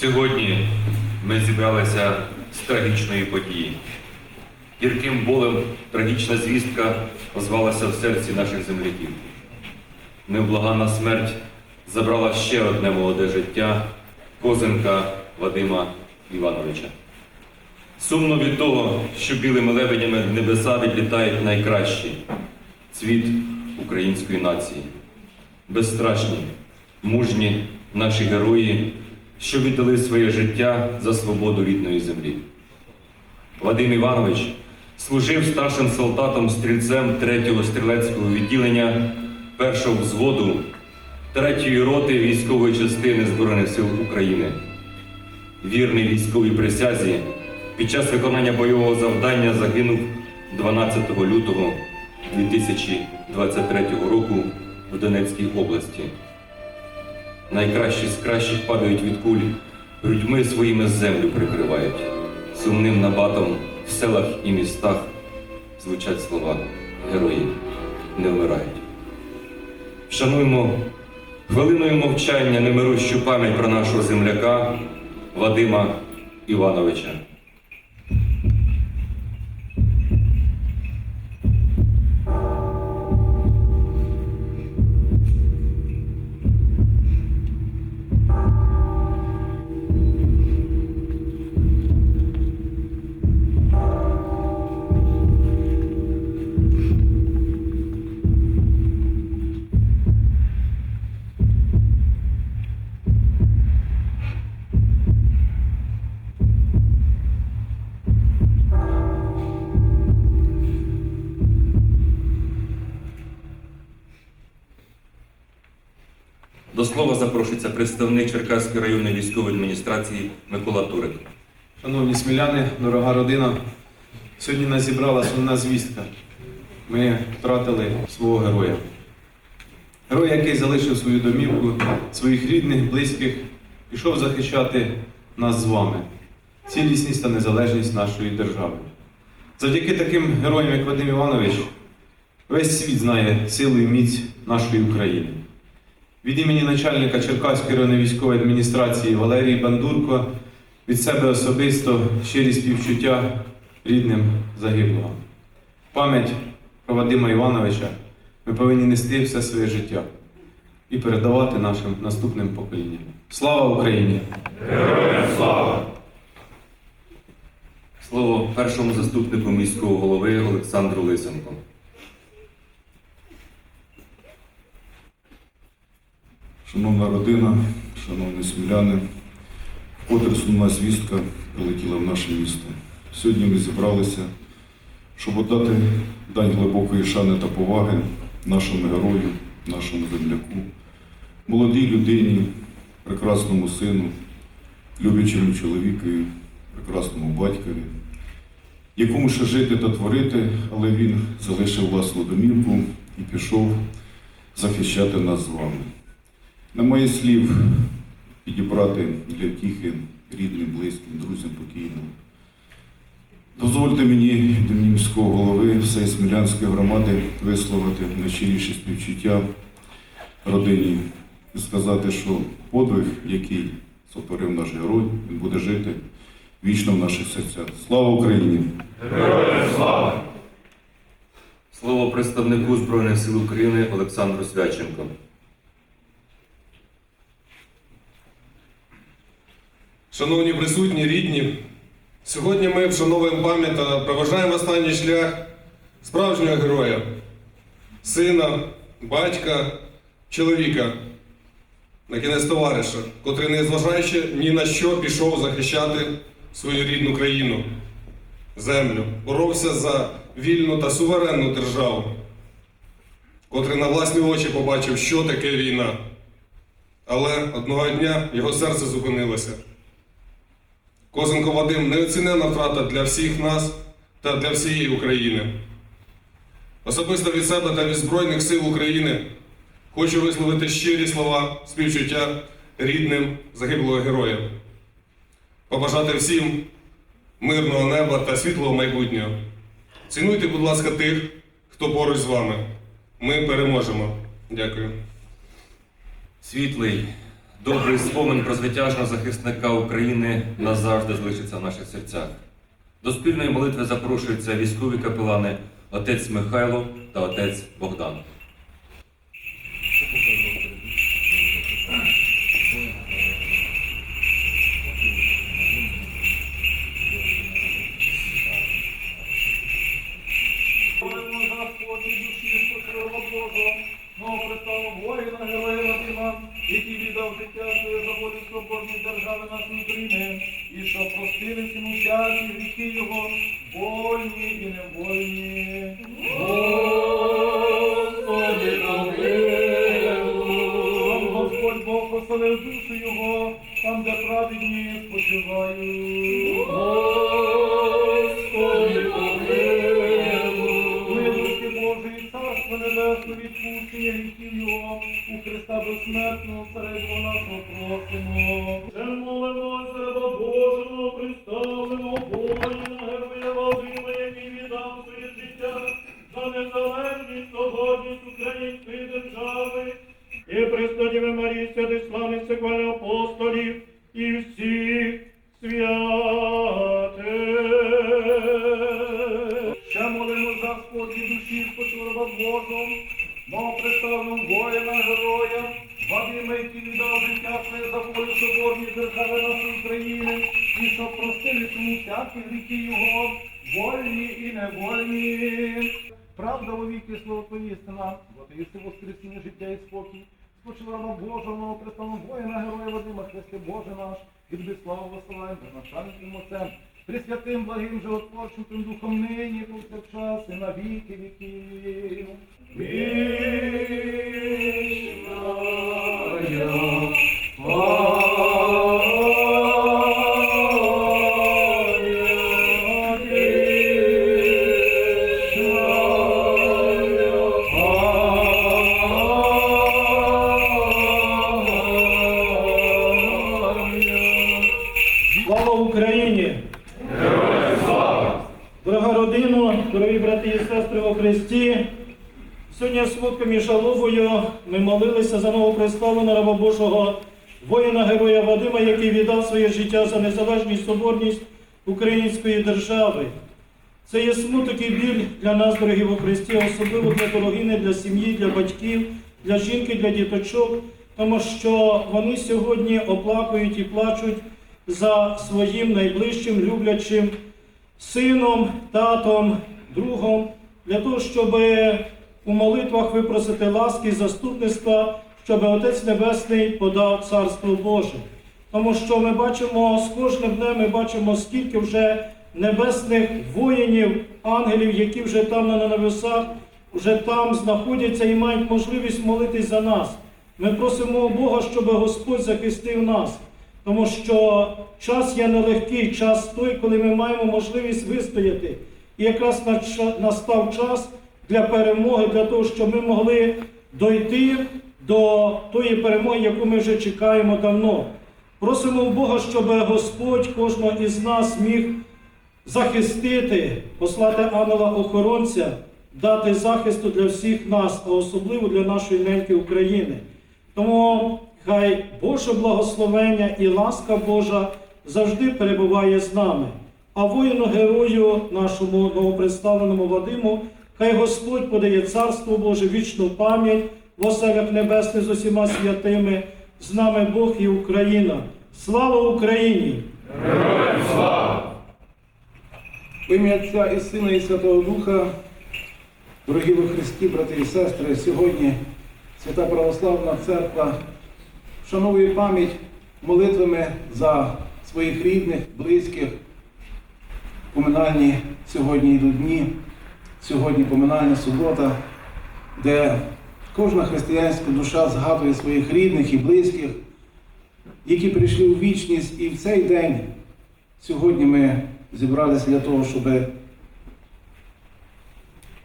Сьогодні ми зібралися з трагічної події. Гірким болем трагічна звістка озвалася в серці наших земляків. Невблаганна смерть забрала ще одне молоде життя Козенка Вадима Івановича. Сумно від того, що білими лебедями небеса відлітають найкращі цвіт української нації. Безстрашні, мужні наші герої, що віддали своє життя за свободу рідної землі. Вадим Іванович служив старшим солдатом стрільцем 3-го стрілецького відділення 1-го взводу 3-ї роти військової частини Збройних сил України. Вірний військовій присязі під час виконання бойового завдання загинув 12 лютого 2023 року в Донецькій області. Найкращі з кращих падають від куль, грудьми своїми землю прикривають. Сумним набатом в селах і містах звучать слова Герої не вмирають. Вшануємо хвилиною мовчання немирущу пам'ять про нашого земляка Вадима Івановича. До слова запрошується представник Черкаської районної військової адміністрації Микола Турик. Шановні сміляни, дорога родина, сьогодні нас зібрала сумна звістка. Ми втратили свого героя. Герой, який залишив свою домівку, своїх рідних, близьких, пішов захищати нас з вами, цілісність та незалежність нашої держави. Завдяки таким героям, як Вадим Іванович, весь світ знає силу і міць нашої України. Від імені начальника Черкаської районної військової адміністрації Валерії Бандурко від себе особисто щирі співчуття рідним загиблого. Пам'ять про Вадима Івановича ми повинні нести все своє життя і передавати нашим наступним поколінням. Слава Україні! Героям слава! Слово першому заступнику міського голови Олександру Лисенко. Шановна родина, шановні сміляни, вкотре сумна звістка прилетіла в наше місто. Сьогодні ми зібралися, щоб отдати дань глибокої шани та поваги нашому герою, нашому земляку, молодій людині, прекрасному сину, любячому чоловікові, прекрасному батькові, якому ще жити та творити, але він залишив власну домівку і пішов захищати нас з вами. Немає слів підібрати для втіхи рідним, близьким, друзям покійним. Дозвольте мені імені міського голови всієї Смілянської громади висловити найщиріші співчуття родині і сказати, що подвиг, який сотворив наш герой, він буде жити вічно в наших серцях. Слава Україні! Героям слава! Слово представнику Збройних сил України Олександру Свяченко. Шановні присутні, рідні, сьогодні ми вшановуємо пам'ять та проважаємо останній шлях справжнього героя, сина, батька, чоловіка, на кінець товариша, котрий, незважаючи ні на що, пішов захищати свою рідну країну, землю, боровся за вільну та суверенну державу, котрий на власні очі побачив, що таке війна. Але одного дня його серце зупинилося. Козенко Вадим неоцінена втрата для всіх нас та для всієї України. Особисто від себе та від Збройних сил України хочу висловити щирі слова співчуття рідним загиблого героя. Побажати всім мирного неба та світлого майбутнього. Цінуйте, будь ласка, тих, хто поруч з вами. Ми переможемо. Дякую. Світлий Добрий спомин про звитяжного захисника України назавжди залишиться в наших серцях. До спільної молитви запрошуються військові капелани отець Михайло та отець Богдан. Господні душі Божого, мого представу воїна, героя Вадима, який віддав життя своє за волю свободної держави нашої України, і що простились йому всякі гріхи його, вольні і невольні. Господи, помилуй. Господь Бог оселив душу його, там, де праведні спочивають. Небесне, відпущення гріхів Його, у Христа безсмертного, Царевого нашого просимо. Ще молимося, раба Божого, представимо воїна, героя Вадима, який віддав своє життя за незалежність, свободність української держави, і Престоліве Марії, святих славних секвальних апостолів, і всіх святих. Спочилого Божого, мого представленого воїна, героя, Вадима, який віддав життя своє за волю соборної держави нашої України, і щоб простили тому всякі гріхи його, вольні і невольні. Правда у віки слово Твоє істина, бо ти воскресіння життя і спокій. Спочилого Божого, мого представленого воїна, героя Вадима, Христе Боже наш, від славу висилаємо, начальником Отцем, Пресвятим, благим, животворчим Тим духом нині, повсякчас і на віки віків. Вічна Слава Дорога родина, дорогі брати і сестри у Христі, сьогодні смутком і жалобою ми молилися за новопредставленого раба Божого воїна героя Вадима, який віддав своє життя за незалежність соборність української держави. Це є смуток і біль для нас, дорогі во Христі, особливо для дорогини, для сім'ї, для батьків, для жінки, для діточок, тому що вони сьогодні оплакують і плачуть за своїм найближчим люблячим сином, татом, другом, для того, щоб у молитвах випросити ласки і заступництва, щоб Отець Небесний подав Царство Боже. Тому що ми бачимо з кожним днем, ми бачимо, скільки вже небесних воїнів, ангелів, які вже там на небесах, вже там знаходяться і мають можливість молитись за нас. Ми просимо Бога, щоб Господь захистив нас. Тому що час є нелегкий, час той, коли ми маємо можливість вистояти. І якраз настав час для перемоги, для того, щоб ми могли дойти до тої перемоги, яку ми вже чекаємо давно. Просимо Бога, щоб Господь кожного із нас міг захистити, послати ангела-охоронця, дати захисту для всіх нас, а особливо для нашої неньки України. Тому хай Боже благословення і ласка Божа завжди перебуває з нами. А воїну герою нашому новопредставленому Вадиму, хай Господь подає Царство Боже, вічну пам'ять в оселях небесних з усіма святими, з нами Бог і Україна. Слава Україні! В ім'я Отця і Сина, і Святого Духа, дорогі во Христі, брати і сестри, сьогодні Свята Православна Церква вшановує пам'ять молитвами за своїх рідних, близьких. Поминальні сьогодні йдуть дні, сьогодні поминальна субота, де кожна християнська душа згадує своїх рідних і близьких, які прийшли у вічність, і в цей день сьогодні ми зібралися для того, щоб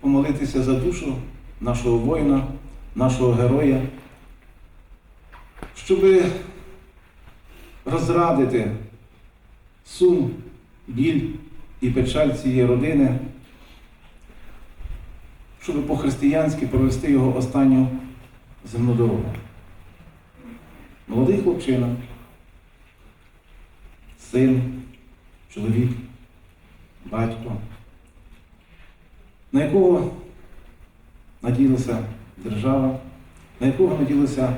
помолитися за душу нашого воїна, нашого героя, щоб розрадити сум, біль і печаль цієї родини, щоб по-християнськи провести його останню земну дорогу. молодий хлопчина, син, чоловік, батько, на якого наділася держава, на якого наділася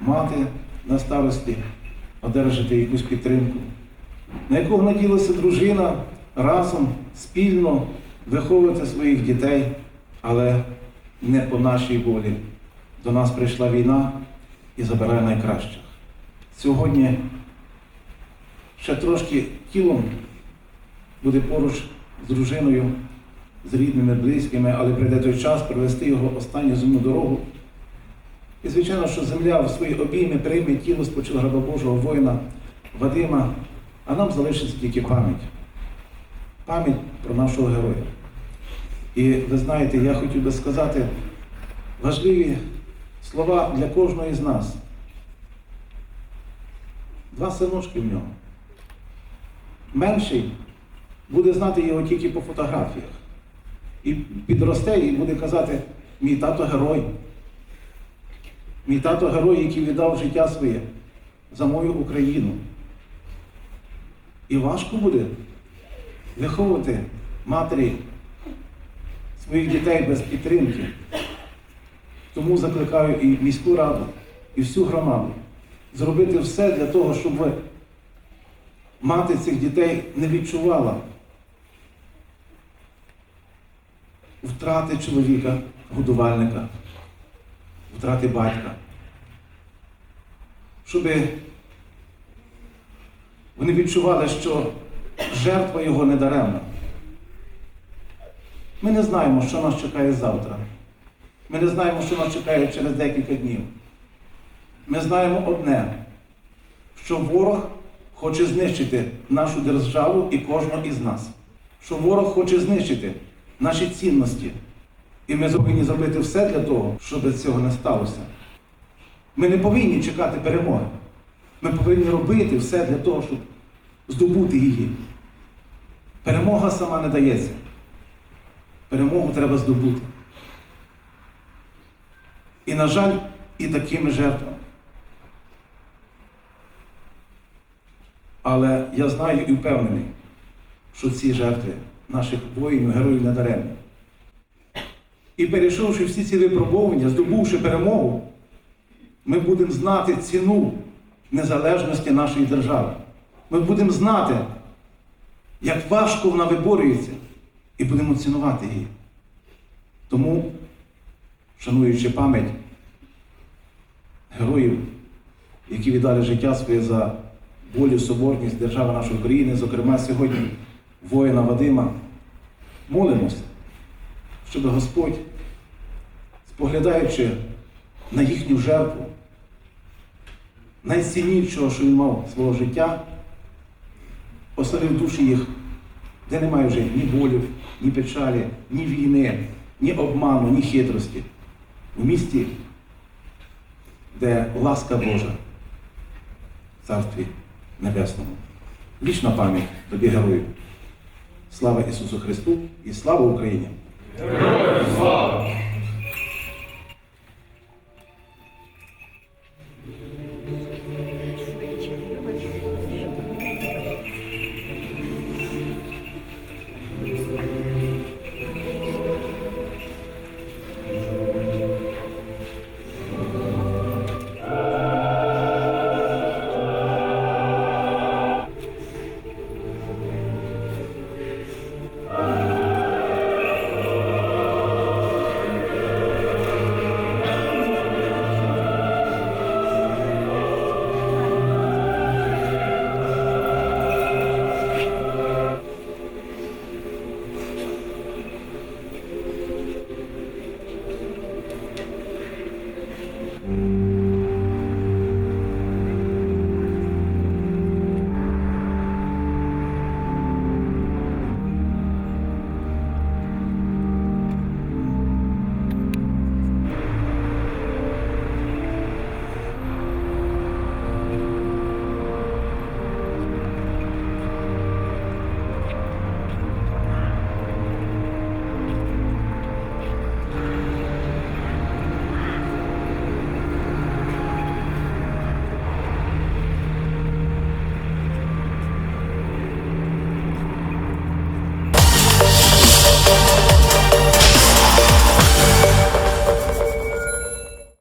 мати на старості одержати якусь підтримку, на якого наділася дружина разом спільно виховувати своїх дітей, але не по нашій волі. До нас прийшла війна і забирає найкращих. Сьогодні ще трошки тілом буде поруч з дружиною, з рідними, близькими, але прийде той час привести його останню земну дорогу. І, звичайно, що земля в свої обійми прийме тіло спочилого Божого воїна Вадима, а нам залишиться тільки пам'ять. Пам'ять про нашого героя. І ви знаєте, я хотів би сказати важливі слова для кожного з нас. Два синочки в нього. Менший буде знати його тільки по фотографіях. І підросте і буде казати, мій тато герой. Мій тато герой, який віддав життя своє за мою Україну. І важко буде виховувати матері своїх дітей без підтримки. Тому закликаю і міську раду, і всю громаду зробити все для того, щоб мати цих дітей не відчувала втрати чоловіка, годувальника, втрати батька. Щоб вони відчували, що жертва його не даремна. Ми не знаємо, що нас чекає завтра. Ми не знаємо, що нас чекає через декілька днів. Ми знаємо одне, що ворог хоче знищити нашу державу і кожного із нас. Що ворог хоче знищити наші цінності. І ми повинні зробити все для того, щоб цього не сталося. Ми не повинні чекати перемоги. Ми повинні робити все для того, щоб здобути її. Перемога сама не дається. Перемогу треба здобути. І, на жаль, і такими жертвами. Але я знаю і впевнений, що ці жертви наших воїнів, героїв не даремні. І перейшовши всі ці випробовування, здобувши перемогу, ми будемо знати ціну незалежності нашої держави. Ми будемо знати, як важко вона виборюється, і будемо цінувати її. Тому, шануючи пам'ять героїв, які віддали життя своє за волю, соборність держави нашої України, зокрема сьогодні воїна Вадима, молимося, щоб Господь, споглядаючи на їхню жертву, найціннішого, що він мав свого життя, оселив душі їх, де немає вже ні болю, ні печалі, ні війни, ні обману, ні хитрості. У місті, де ласка Божа в Царстві Небесному. Вічна пам'ять тобі герою. Слава Ісусу Христу і слава Україні! Героям слава!